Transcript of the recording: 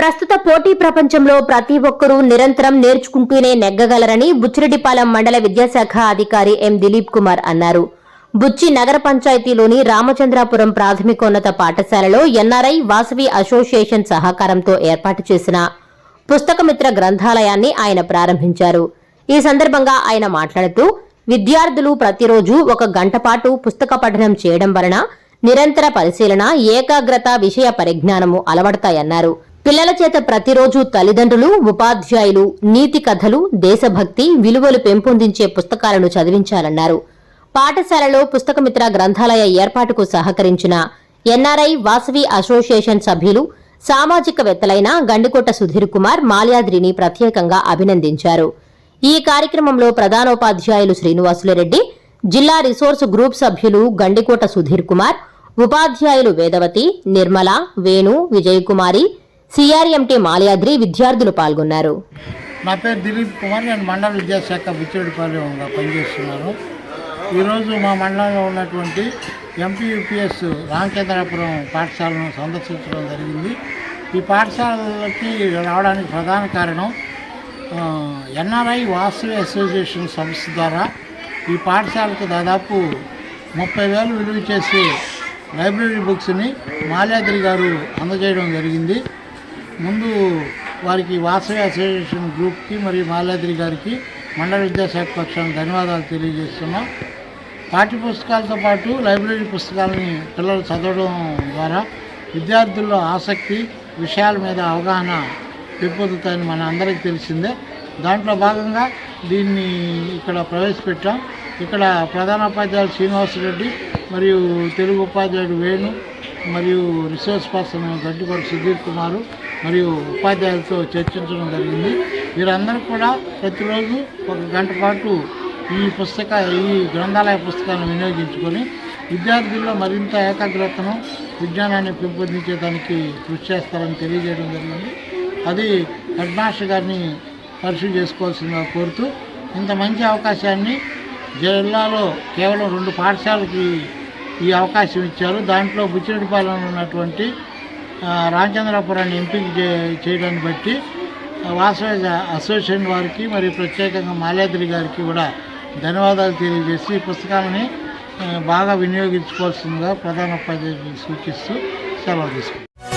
ప్రస్తుత పోటీ ప్రపంచంలో ప్రతి ఒక్కరూ నిరంతరం నేర్చుకుంటూనే నెగ్గగలరని బుచ్చిరెడ్డిపాలెం మండల విద్యాశాఖ అధికారి ఎం దిలీప్ కుమార్ అన్నారు. బుచ్చి నగర పంచాయతీలోని రామచంద్రాపురం ప్రాథమికోన్నత పాఠశాలలో ఎన్ఆర్ఐ వాసవి అసోసియేషన్ సహకారంతో ఏర్పాటు చేసిన పుస్తకమిత్ర గ్రంథాలయాన్ని ఆయన ప్రారంభించారు. ఈ సందర్భంగా ఆయన మాట్లాడుతూ విద్యార్థులు ప్రతిరోజు ఒక గంట పాటు పుస్తక పఠనం చేయడం వలన నిరంతర పరిశీలన ఏకాగ్రత విషయ పరిజ్ఞానము అలవడతాయన్నారు. పిల్లల చేత ప్రతిరోజు తల్లిదండ్రులు ఉపాధ్యాయులు నీతి కథలు దేశభక్తి విలువలు పెంపొందించే పుస్తకాలను చదివించాలన్నారు. పాఠశాలలో పుస్తకమిత్ర గ్రంథాలయ ఏర్పాటుకు సహకరించిన ఎన్ఆర్ఐ వాసవి అసోసియేషన్ సభ్యులు సామాజికవేత్తలైన గండికోట సుధీర్ కుమార్ మాల్యాద్రిని ప్రత్యేకంగా అభినందించారు. ఈ కార్యక్రమంలో ప్రధానోపాధ్యాయులు శ్రీనివాసులరెడ్డి జిల్లా రిసోర్స్ గ్రూప్ సభ్యులు గండికోట సుధీర్ కుమార్ ఉపాధ్యాయులు వేదవతి నిర్మల వేణు విజయకుమారి సిఆర్ఎంటీ మాలయాద్రి విద్యార్థులు పాల్గొన్నారు. నా పేరు దిలీప్ కుమార్. నేను మండల విద్యాశాఖ బుచ్చిరెడ్డిపాలెంగా పనిచేస్తున్నాను. ఈరోజు మా మండలంలో ఉన్నటువంటి ఎంపీ యూపీఎస్ రామచంద్రాపురం పాఠశాలను సందర్శించడం జరిగింది. ఈ పాఠశాలకి రావడానికి ప్రధాన కారణం ఎన్ఆర్ఐ వాసవి అసోసియేషన్ సంస్థ ద్వారా ఈ పాఠశాలకు దాదాపు ముప్పై వేలు విలువ చేసే లైబ్రరీ బుక్స్ని మాల్యాద్రి గారు అందజేయడం జరిగింది. ముందు వారికి వాసవి అసోసియేషన్ గ్రూప్కి మరియు మాలాద్రి గారికి మండల విద్యాశాఖ పక్షాన్ని ధన్యవాదాలు తెలియజేస్తున్నాం. పాఠ్య పుస్తకాలతో పాటు లైబ్రరీ పుస్తకాలని పిల్లలు చదవడం ద్వారా విద్యార్థుల్లో ఆసక్తి విషయాల మీద అవగాహన పెంపొందుతాయని మన అందరికీ తెలిసిందే. దాంట్లో భాగంగా దీన్ని ఇక్కడ ప్రవేశపెట్టాం. ఇక్కడ ప్రధానోపాధ్యాయులు శ్రీనివాసరెడ్డి మరియు తెలుగు ఉపాధ్యాయుడు వేణు మరియు రిసోర్స్ పర్సన్ గడ్డికోట సుధీర్ కుమారు మరియు ఉపాధ్యాయులతో చర్చించడం జరిగింది. వీరందరూ కూడా ప్రతిరోజు ఒక గంట పాటు ఈ పుస్తక ఈ గ్రంథాలయ పుస్తకాలను వినియోగించుకొని విద్యార్థుల్లో మరింత ఏకాగ్రతను విజ్ఞానాన్ని పెంపొందించేదానికి కృషి చేస్తారని తెలియజేయడం జరిగింది. అది హెడ్ మాస్టర్ గారిని పరిశీలి చేసుకోవాల్సిందిగా కోరుతూ ఇంత మంచి అవకాశాన్ని జిల్లాలో కేవలం రెండు పాఠశాలకి ఈ అవకాశం ఇచ్చారు. దాంట్లో బుచ్చిరెడ్డిపాలెంలో ఉన్నటువంటి రామచంద్రాపురాన్ని ఎంపిక చే చేయడాన్ని బట్టి వాసవేజ అసోసియేషన్ వారికి మరియు ప్రత్యేకంగా మాల్యాద్రి గారికి కూడా ధన్యవాదాలు తెలియజేసి ఈ పుస్తకాలని బాగా వినియోగించుకోవాల్సిందిగా ప్రధాన ఉపాధ్యాయులు సూచిస్తూ సెలవు తీసుకుంటాం